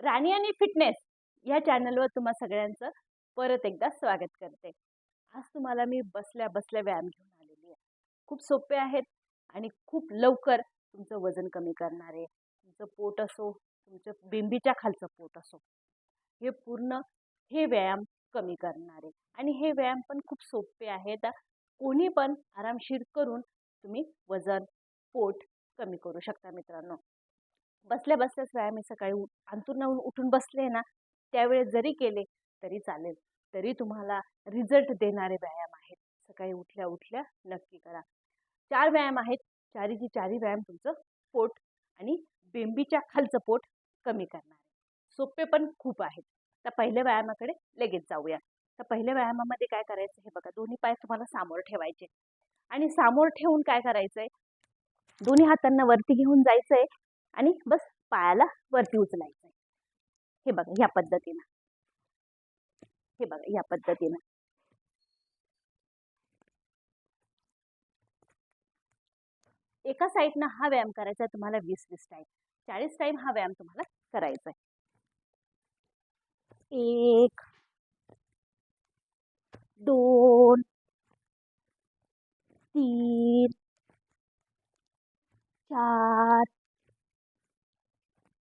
राणी आणि फिटनेस या चॅनलवर तुम्हा सगळ्यांचं परत एकदा स्वागत करते. आज तुम्हाला मी बसल्या बसल्या व्यायाम घेऊन आलेली आहे. खूप सोपे आहेत आणि खूप लवकर तुमचं वजन कमी करणारे तुमचं पोट असो तुमचं बिंबीच्या खालचं पोट असो हे पूर्ण हे व्यायाम कमी करणारे आणि हे व्यायाम पण खूप सोपे आहेत. कोणी पण आरामशीर करून तुम्ही वजन पोट कमी करू शकता मित्रांनो. बसल्या बसल्याच व्यायाम आहे सकाळी उ उठून बसले ना त्यावेळेस जरी केले तरी चालेल. तरी तुम्हाला रिझल्ट देणारे व्यायाम आहेत. सकाळी उठल्या उठल्या नक्की करा. चार व्यायाम आहेत. चारीची चारी व्यायाम तुमचं पोट आणि बेंबीच्या खालचं पोट कमी करणार सोपे पण खूप आहेत. तर पहिल्या व्यायामाकडे लगेच जाऊया. तर पहिल्या व्यायामामध्ये काय करायचं हे बघा. दोन्ही पाय तुम्हाला सामोर ठेवायचे. आणि सामोर ठेवून काय करायचं आहे दोन्ही हातांना वरती घेऊन जायचं आहे आणि बस पायाला वरती उचलायचं आहे हे बघा ह्या पद्धतीनं. हे बघा या पद्धतीनं. एका साईडनं हा व्यायाम करायचा आहे तुम्हाला वीस वीस टाईम चाळीस टाईम हा व्यायाम तुम्हाला करायचा आहे एक दोन तीन चार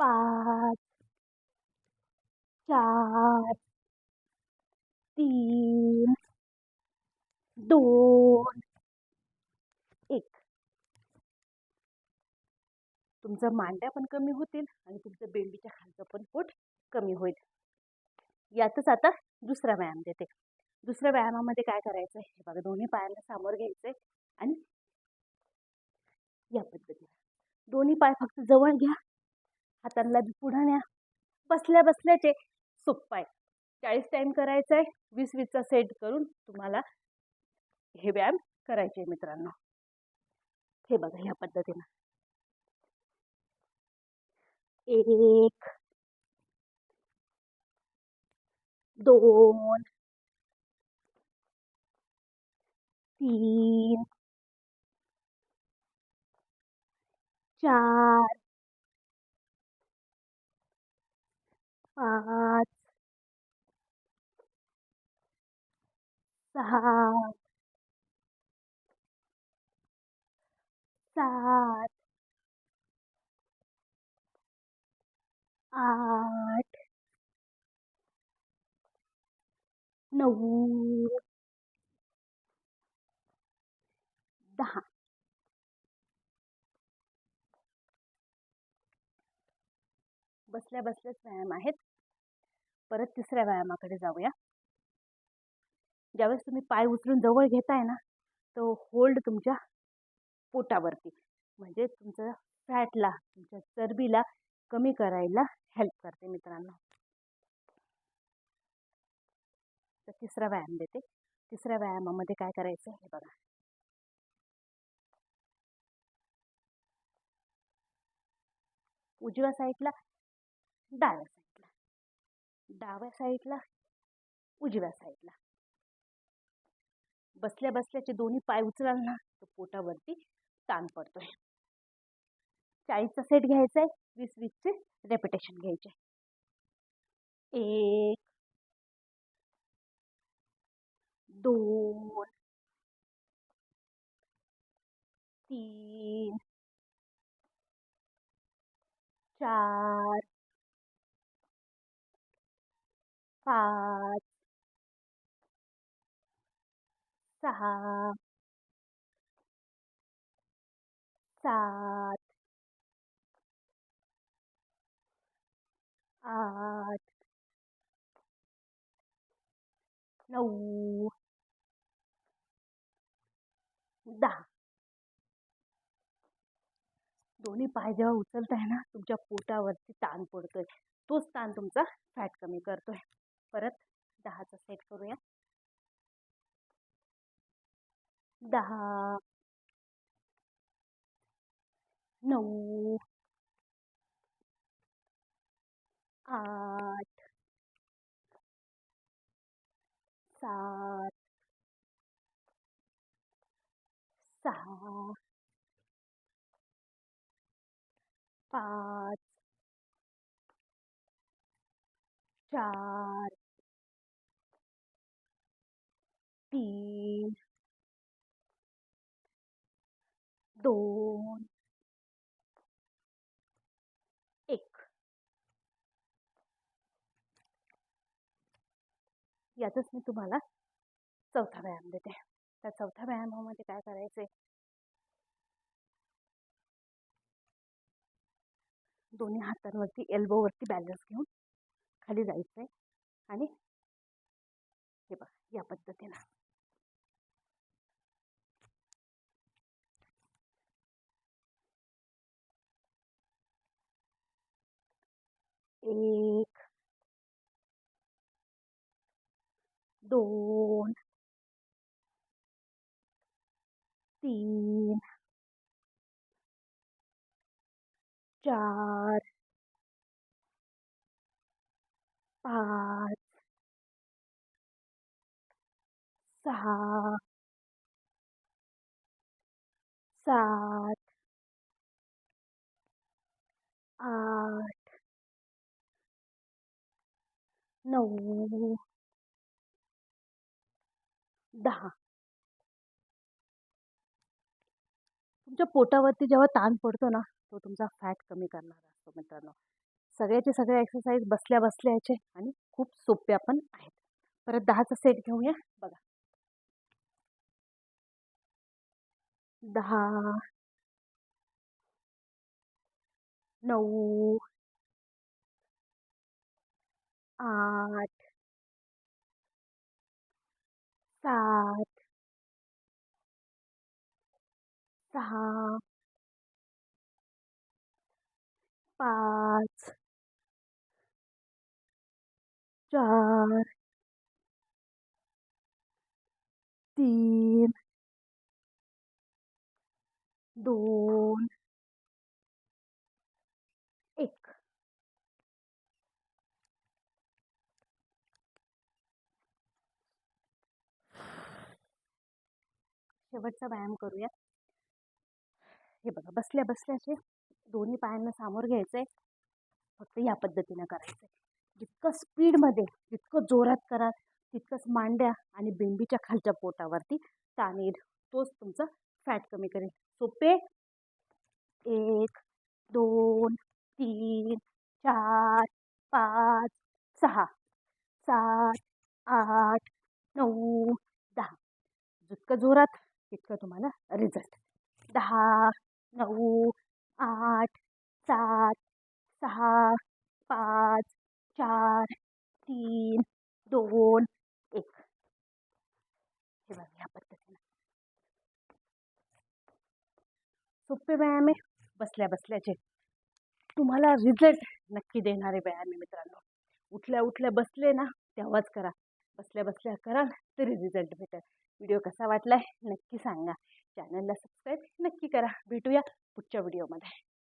पाच चार तीन दोन एक. तुमचं मांड्या पण कमी होतील आणि तुमचं बेंबीच्या खालचं पण पोट कमी होईल. यातच आता दुसरा व्यायाम देते. दुसऱ्या व्यायामामध्ये काय करायचं हे बघा दोन्ही पायांना सामोर घ्यायचंय आणि या पद्धतीने. दोन्ही पाय फक्त जवळ घ्या. हातांना पुढं न्या. बसल्या बसल्याचे सोप्पा आहे. चाळीस टाईम करायचं आहे. वीस वीसचा सेट करून तुम्हाला हे व्यायाम करायचे मित्रांनो. हे बघा ह्या पद्धतीनं. एक दोन तीन चार पाच सहा सात. आठ. नऊ. दहा. बसल्या बसल्याच व्यायाम आहेत. परत तिसऱ्या व्यायामाकडे जाऊया. ज्यावेळेस तुम्ही पाय उचलून जवळ घेताय ना तो होल्ड तुमच्या पोटावरती. म्हणजे तुमचं फॅटला तुमच्या चरबीला कमी करायला हेल्प करते मित्रांनो. तर तिसरा व्यायाम देते. तिसऱ्या व्यायामामध्ये काय करायचं हे बघा. उजव्या साईडला डाव्या साईडला. डाव्या साईडला उजव्या साईडला. बसल्या बसल्याचे दोन्ही पाय उचलाल ना तर पोटावरती ताण पडतोय. चाळीसचा सेट घ्यायचा आहे वीस वीसचे रेपिटेशन घ्यायचे एक दोन तीन चार पाच सहा. सात. आठ. नऊ. दहा. दोन्ही पाय जेव्हा उचलताय ना तुमच्या पोटावरती ताण पडतोय. तोच ताण तुमचा फॅट कमी करतोय. परत दहाचा सेट करूया. दहा नऊ आठ सात सहा पाच चार. तीन. दोन. एक. यातच मी तुम्हाला चौथा व्यायाम देते. त्या चौथ्या व्यायामामध्ये काय करायचंय? दोन्ही हातांवरती एल्बोवरती बॅलन्स घेऊन खाली जायचं आहे आणि हे बघा या पद्धतीनं. एक दोन तीन चार पाच सहा सात आठ नऊ दहा तुमच्या पोटावरती जेव्हा ताण पडतो ना तो तुमचा फॅट कमी करणारा असतो मित्रांनो. सगळ्याचे सगळे एक्सरसाइज बसल्या बसल्या याचे आणि खूप सोप्या पण आहेत. परत दहाचा सेट घेऊया. बघा. दहा. नऊ. आठ. सात. सहा. पाच. चार. तीन. दोन. एक. शेवटचा व्यायाम करूया. हे बघा बसल्या बसल्याचे दोन्ही पायांना सामोर घ्यायचंय. फक्त या पद्धतीनं करायचंय. जितकं स्पीडमध्ये जितकं जोरात करा तितकंच मांड्या आणि बेंबीच्या खालच्या पोटावरती ताण येईल तोच तुमचा फॅट कमी करेल. सोपे? एक दोन तीन चार पाच सहा. सात आठ नऊ दहा. जितकं जोरात तितकं तुम्हाला रिझल्ट दहा नऊ आठ सात सहा तीन दोन एक. हे बघा ह्या पद्धतीनं. सोपे व्यायाम आहे. बसल्या बसल्याचे. तुम्हाला रिझल्ट नक्की देणारे व्यायाम आहे मित्रांनो. उठल्या उठल्या बसले ना तेव्हाच करा. बसल्या बसल्या कराल तरी रिझल्ट भेटेल. व्हिडिओ कसा वाटलाय नक्की सांगा. चॅनलला सबस्क्राईब नक्की करा. भेटूया पुढच्या व्हिडिओमध्ये